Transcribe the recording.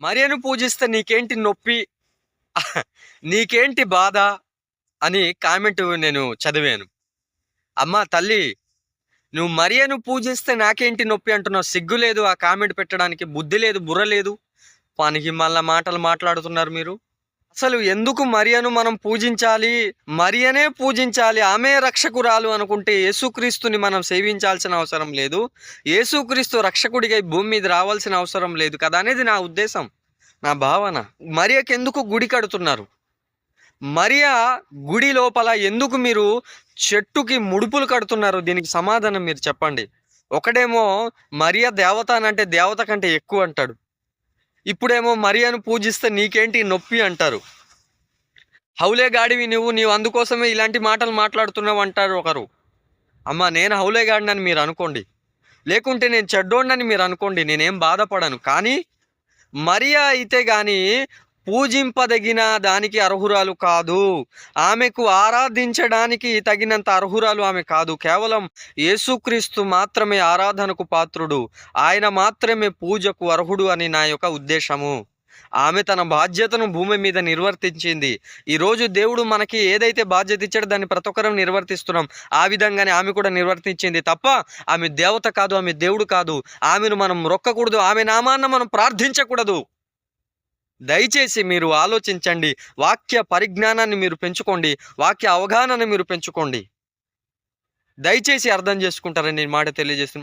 మరియను పూజిస్తే నీకేంటి నొప్పి? నీకేంటి బాధ? అని కామెంట్ నేను చదివాను. అమ్మా తల్లి నువ్వు మరియను పూజిస్తే నాకేంటి నొప్పి అంటున్నావు? సిగ్గు లేదు ఆ కామెంట్ పెట్టడానికి బుద్ధి లేదు బుర్ర లేదు. పనికి మళ్ళీ మాటలు మాట్లాడుతున్నారు మీరు. అసలు ఎందుకు మరియను మనం పూజించాలి? మరియనే పూజించాలి. ఆమె రక్షకురాలు అనుకుంటే యేసుక్రీస్తుని మనం సేవించాల్సిన అవసరం లేదు. యేసుక్రీస్తు రక్షకుడిగా భూమి మీద రావాల్సిన అవసరం లేదు కదా అనేది నా ఉద్దేశం నా భావన. మరియకి ఎందుకు గుడి కడుతున్నారు? మరియా గుడి లోపల ఎందుకు మీరు చెట్టుకి ముడుపులు కడుతున్నారు? దీనికి సమాధానం మీరు చెప్పండి. ఒకడేమో మరియా దేవత అని అంటే దేవత కంటే ఎక్కువ అంటాడు. ఇప్పుడేమో మరియను పూజిస్తే నీకేంటి నొప్పి అంటారు. హౌలే గాడివి నువ్వు నీవు అందుకోసమే ఇలాంటి మాటలు మాట్లాడుతున్నావు అంటారు ఒకరు. అమ్మ నేను హౌలే గాడినని మీరు అనుకోండి. లేకుంటే నేను చెడ్డోడినని మీరు అనుకోండి నేనేం బాధపడను. కానీ మరియా అయితే కానీ పూజింపదగిన దానికి అర్హురాలు కాదు. ఆమెకు ఆరాధించడానికి తగినంత అర్హురాలు ఆమె కాదు. కేవలం యేసుక్రీస్తు మాత్రమే ఆరాధనకు పాత్రుడు. ఆయన మాత్రమే పూజకు అర్హుడు అని నా యొక్క ఉద్దేశము. ఆమె తన బాధ్యతను భూమి మీద నిర్వర్తించింది. ఈరోజు దేవుడు మనకి ఏదైతే బాధ్యత ఇచ్చాడో దాన్ని ప్రతి ఒక్కరం నిర్వర్తిస్తున్నాం. ఆ విధంగానే ఆమె కూడా నిర్వర్తించింది తప్ప ఆమె దేవత కాదు ఆమె దేవుడు కాదు. ఆమెను మనం రొక్కకూడదు. ఆమె నామాన్న మనం ప్రార్థించకూడదు. దయచేసి మీరు ఆలోచించండి. వాక్య పరిజ్ఞానాన్ని మీరు పెంచుకోండి. వాక్య అవగాహనని మీరు పెంచుకోండి. దయచేసి అర్థం చేసుకుంటారని నేను మాట తెలియజేస్తున్నాను